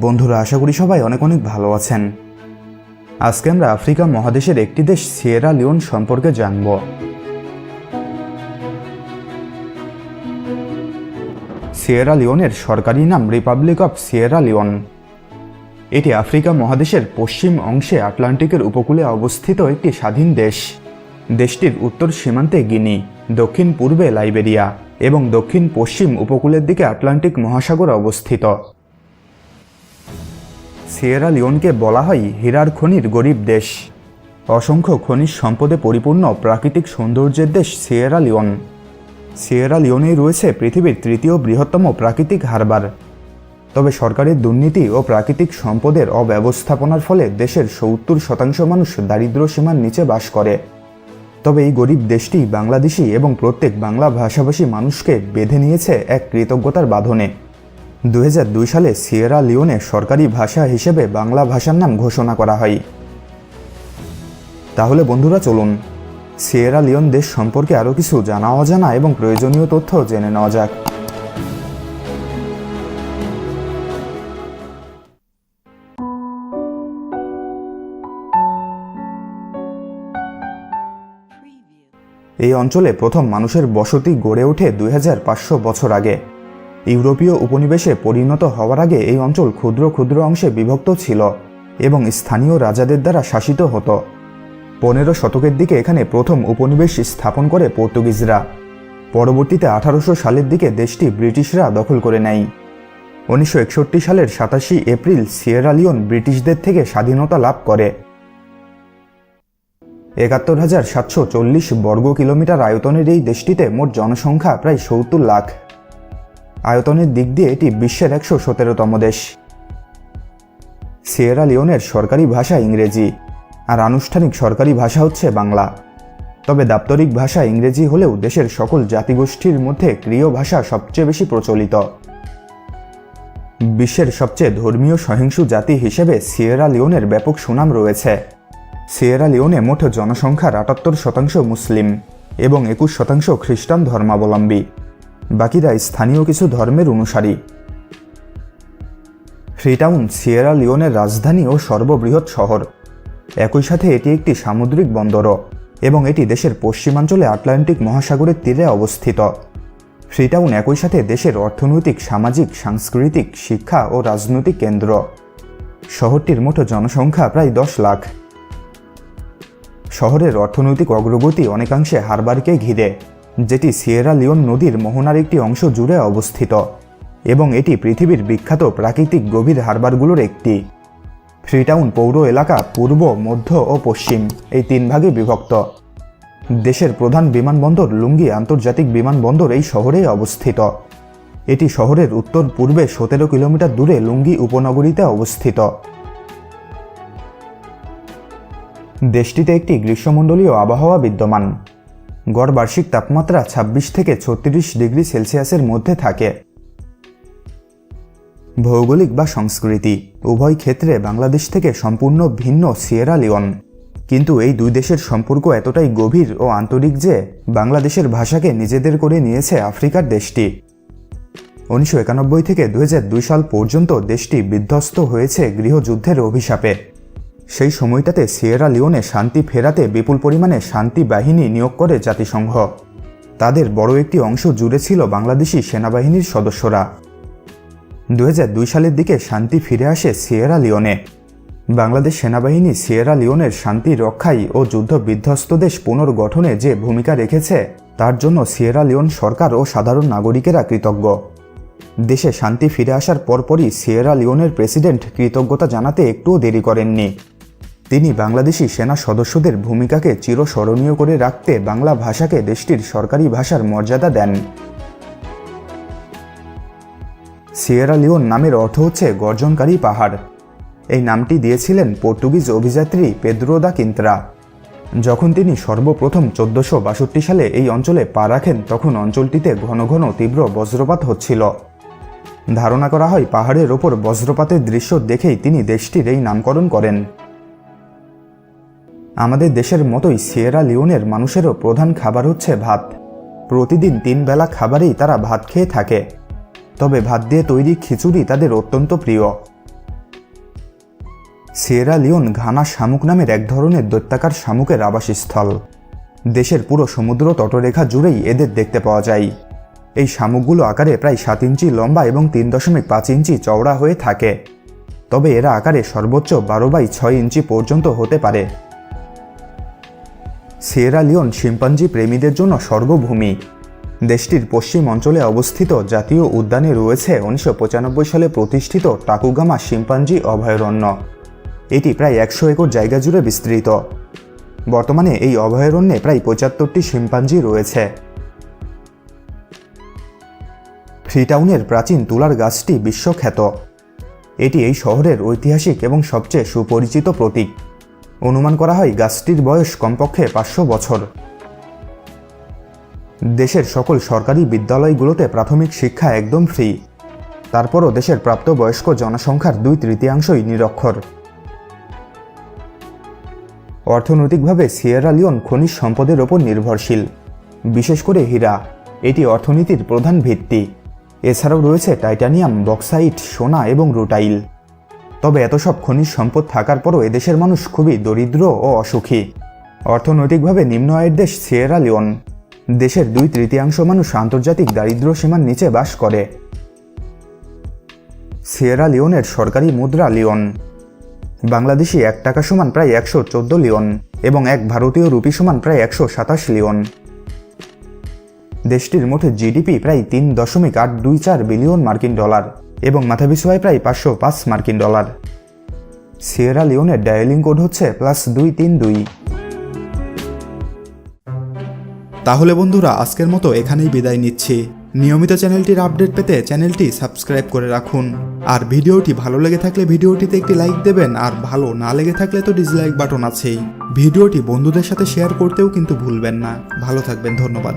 বন্ধুরা, আশা করি সবাই অনেক অনেক ভালো আছেন। আজকে আমরা আফ্রিকা মহাদেশের একটি দেশ, সিয়েরা লিওন সম্পর্কে জানব। সিয়েরা লিওনের সরকারি নাম রিপাবলিক অফ সিয়েরা লিওন। এটি আফ্রিকা মহাদেশের পশ্চিম অংশে আটলান্টিকের উপকূলে অবস্থিত একটি স্বাধীন দেশ। দেশটির উত্তর সীমান্তে গিনি, দক্ষিণ পূর্বে লাইবেরিয়া এবং দক্ষিণ পশ্চিম উপকূলের দিকে আটলান্টিক মহাসাগর অবস্থিত। সিয়েরা লিওনকে বলা হয় হীরার খনির গরিব দেশ। অসংখ্য খনিজ সম্পদে পরিপূর্ণ প্রাকৃতিক সৌন্দর্যের দেশ সিয়েরা লিওন। সিয়েরা লিওনেই রয়েছে পৃথিবীর তৃতীয় বৃহত্তম প্রাকৃতিক হারবার। তবে সরকারের দুর্নীতি ও প্রাকৃতিক সম্পদের অব্যবস্থাপনার ফলে দেশের সত্তর শতাংশ মানুষ দারিদ্র সীমার নিচে বাস করে। তবে এই গরিব দেশটি বাংলাদেশি এবং প্রত্যেক বাংলা ভাষাভাষী মানুষকে বেঁধে নিয়েছে এক কৃতজ্ঞতার বাঁধনে। দুই হাজার দুই সালে সিয়েরা লিওনে সরকারি ভাষা হিসেবে বাংলা ভাষার নাম ঘোষণা করা হয়। তাহলে বন্ধুরা চলুন, সিয়েরা লিওন দেশ সম্পর্কে আরও কিছু জানা, অজানা এবং প্রয়োজনীয় তথ্য জেনে নেওয়া যাক। এই অঞ্চলে প্রথম মানুষের বসতি গড়ে ওঠে দুই হাজার পাঁচশো বছর আগে। ইউরোপীয় উপনিবেশে পরিণত হওয়ার আগে এই অঞ্চল ক্ষুদ্র ক্ষুদ্র অংশে বিভক্ত ছিল এবং স্থানীয় রাজাদের দ্বারা শাসিত হতো। পনেরো শতকের দিকে এখানে প্রথম উপনিবেশ স্থাপন করে পর্তুগিজরা। পরবর্তীতে আঠারোশো সালের দিকে দেশটি ব্রিটিশরা দখল করে নেয়। উনিশশো একষট্টি সালের সাতাশি এপ্রিল সিয়েরা লিওন ব্রিটিশদের থেকে স্বাধীনতা লাভ করে। একাত্তর হাজার সাতশো চল্লিশ বর্গ কিলোমিটার আয়তনের এই দেশটিতে মোট জনসংখ্যা প্রায় সত্তর লাখ। আয়তনের দিক দিয়ে এটি বিশ্বের একশো সতেরোতম দেশ। সিয়েরা লিওনের সরকারি ভাষা ইংরেজি, আর আনুষ্ঠানিক সরকারি ভাষা হচ্ছে বাংলা। তবে দাপ্তরিক ভাষা ইংরেজি হলেও দেশের সকল জাতিগোষ্ঠীর মধ্যে ক্রিয় ভাষা সবচেয়ে বেশি প্রচলিত। বিশ্বের সবচেয়ে ধর্মীয় সহিংসু জাতি হিসেবে সিয়েরা লিওনের ব্যাপক সুনাম রয়েছে। সিয়েরা লিওনে মোট জনসংখ্যার আটাত্তর শতাংশ মুসলিম এবং একুশ শতাংশ খ্রিস্টান ধর্মাবলম্বী। বাকিরা স্থানীয় কিছু ধর্মের অনুসারী। ফ্রিটাউন, সিয়েরা লিওনের রাজধানী ও সর্ববৃহৎ শহর। একই সাথে এটি একটি সামুদ্রিক বন্দরও এবং এটি দেশের পশ্চিমাঞ্চলে আটলান্টিক মহাসাগরের তীরে অবস্থিত। ফ্রিটাউন একই সাথে দেশের অর্থনৈতিক, সামাজিক, সাংস্কৃতিক, শিক্ষা ও রাজনৈতিক কেন্দ্র। শহরটির মোট জনসংখ্যা প্রায় দশ লাখ। শহরের অর্থনৈতিক অগ্রগতি অনেকাংশে হারবারকে ঘিরে। যেটি সিয়েরা লিওন নদীর মোহনার একটি অংশ জুড়ে অবস্থিত, এবং এটি পৃথিবীর বিখ্যাত প্রাকৃতিক গভীর হারবারগুলোর একটি। ফ্রিটাউন পৌর এলাকা পূর্ব, মধ্য ও পশ্চিম এই তিন ভাগে বিভক্ত। দেশের প্রধান বিমানবন্দর লুঙ্গি আন্তর্জাতিক বিমানবন্দর এই শহরেই অবস্থিত। এটি শহরের উত্তর পূর্বে সতেরো কিলোমিটার দূরে লুঙ্গি উপনগরীতে অবস্থিত। দেশটিতে একটি গ্রীষ্মমণ্ডলীয় আবহাওয়া বিদ্যমান। গড় বার্ষিক তাপমাত্রা ২৬ থেকে ছত্রিশ ডিগ্রি সেলসিয়াসের মধ্যে থাকে। ভৌগোলিক বা সংস্কৃতি, উভয় ক্ষেত্রে বাংলাদেশ থেকে সম্পূর্ণ ভিন্ন সিয়েরা লিওন। কিন্তু এই দুই দেশের সম্পর্ক এতটাই গভীর ও আন্তরিক যে বাংলাদেশের ভাষাকে নিজেদের করে নিয়েছে আফ্রিকার দেশটি। উনিশশো একানব্বই থেকে দু হাজার দুই সাল পর্যন্ত দেশটি বিধ্বস্ত হয়েছে গৃহযুদ্ধের অভিশাপে। সেই সময়টাতে সিয়েরা লিওনে শান্তি ফেরাতে বিপুল পরিমাণে শান্তি বাহিনী নিয়োগ করে জাতিসংঘ। তাদের বড় একটি অংশ জুড়ে ছিল বাংলাদেশি সেনাবাহিনীর সদস্যরা। দু হাজার দুই সালের দিকে শান্তি ফিরে আসে সিয়েরা লিওনে। বাংলাদেশ সেনাবাহিনী সিয়েরা লিওনের শান্তি রক্ষায় ও যুদ্ধ বিধ্বস্ত দেশ পুনর্গঠনে যে ভূমিকা রেখেছে, তার জন্য সিয়েরা লিওন সরকার ও সাধারণ নাগরিকেরা কৃতজ্ঞ। দেশে শান্তি ফিরে আসার পরপরই সিয়েরা লিওনের প্রেসিডেন্ট কৃতজ্ঞতা জানাতে একটুও দেরি করেননি। তিনি বাংলাদেশি সেনা সদস্যদের ভূমিকাকে চিরস্মরণীয় করে রাখতে বাংলা ভাষাকে দেশটির সরকারি ভাষার মর্যাদা দেন। সিয়েরা লিওন নামের অর্থ হচ্ছে গর্জনকারী পাহাড়। এই নামটি দিয়েছিলেন পর্তুগিজ অভিযাত্রী পেদ্রো দা কিন্ত্রা। যখন তিনি সর্বপ্রথম চোদ্দশো বাষট্টি সালে এই অঞ্চলে পা রাখেন, তখন অঞ্চলটিতে ঘন ঘন তীব্র বজ্রপাত হচ্ছিল। ধারণা করা হয়, পাহাড়ের ওপর বজ্রপাতের দৃশ্য দেখেই তিনি দেশটির এই নামকরণ করেন। আমাদের দেশের মতোই সিয়েরা লিওনের মানুষেরও প্রধান খাবার হচ্ছে ভাত। প্রতিদিন তিন বেলা খাবারেই তারা ভাত খেয়ে থাকে। তবে ভাত দিয়ে তৈরি খিচুড়ি তাদের অত্যন্ত প্রিয়। সিয়েরা লিওন ঘানা শামুক নামের এক ধরনের দৈত্যাকার শামুকের আবাসস্থল। দেশের পুরো সমুদ্র তটরেখা জুড়েই এদের দেখতে পাওয়া যায়। এই শামুকগুলো আকারে প্রায় সাত ইঞ্চি লম্বা এবং তিন দশমিক পাঁচ ইঞ্চি চওড়া হয়ে থাকে। তবে এরা আকারে সর্বোচ্চ বারো বাই ছয় ইঞ্চি পর্যন্ত হতে পারে। সিয়েরা লিওন শিম্পাঞ্জি প্রেমীদের জন্য স্বর্গভূমি। দেশটির পশ্চিম অঞ্চলে অবস্থিত জাতীয় উদ্যানে রয়েছে উনিশশো পঁচানব্বই সালে প্রতিষ্ঠিত টাকুগামা শিম্পাঞ্জি অভয়ারণ্য। এটি প্রায় একশো একর জায়গা জুড়ে বিস্তৃত। বর্তমানে এই অভয়ারণ্যে প্রায় পঁচাত্তরটি শিম্পাঞ্জি রয়েছে। ফ্রিটাউনের প্রাচীন তুলার গাছটি বিশ্বখ্যাত। এটি এই শহরের ঐতিহাসিক এবং সবচেয়ে সুপরিচিত প্রতীক। অনুমান করা হয় গাছটির বয়স কমপক্ষে পাঁচশো বছর। দেশের সকল সরকারি বিদ্যালয়গুলোতে প্রাথমিক শিক্ষা একদম ফ্রি। তারপরও দেশের প্রাপ্তবয়স্ক জনসংখ্যার দুই তৃতীয়াংশই নিরক্ষর। অর্থনৈতিকভাবে সিয়েরা লিওন খনিজ সম্পদের ওপর নির্ভরশীল। বিশেষ করে হীরা, এটি অর্থনীতির প্রধান ভিত্তি। এছাড়াও রয়েছে টাইটানিয়াম, বক্সাইট, সোনা এবং রুটাইল। তবে এত সব খনিজ সম্পদ থাকার পরও এদেশের মানুষ খুবই দরিদ্র ও অসুখী। অর্থনৈতিকভাবে নিম্ন আয়ের দেশ সিয়েরা লিওন। দেশের দুই তৃতীয়াংশ মানুষ আন্তর্জাতিক দারিদ্র্য সীমার নিচে বাস করে। সিয়েরা লিওনের সরকারি মুদ্রা লিওন। বাংলাদেশি এক টাকা সমান প্রায় একশো চোদ্দ লিওন এবং এক ভারতীয় রুপি সমান প্রায় একশো সাতাশ লিওন। দেশটির মোট জিডিপি প্রায় তিন দশমিক আট দুই চার বিলিয়ন মার্কিন ডলার। এবং মাথাপিছু আয় প্রায় পাঁচশো পাঁচ মার্কিন ডলার। সিয়েরা লিওনের ডায়ালিং কোড হচ্ছে প্লাস দুই তিন দুই। তাহলে বন্ধুরা, আজকের মতো এখানেই বিদায় নিচ্ছি। নিয়মিত চ্যানেলটির আপডেট পেতে চ্যানেলটি সাবস্ক্রাইব করে রাখুন। আর ভিডিওটি ভালো লেগে থাকলে ভিডিওটিতে একটি লাইক দেবেন, আর ভালো না লেগে থাকলে তো ডিসলাইক বাটন আছেই। ভিডিওটি বন্ধুদের সাথে শেয়ার করতেও কিন্তু ভুলবেন না। ভালো থাকবেন, ধন্যবাদ।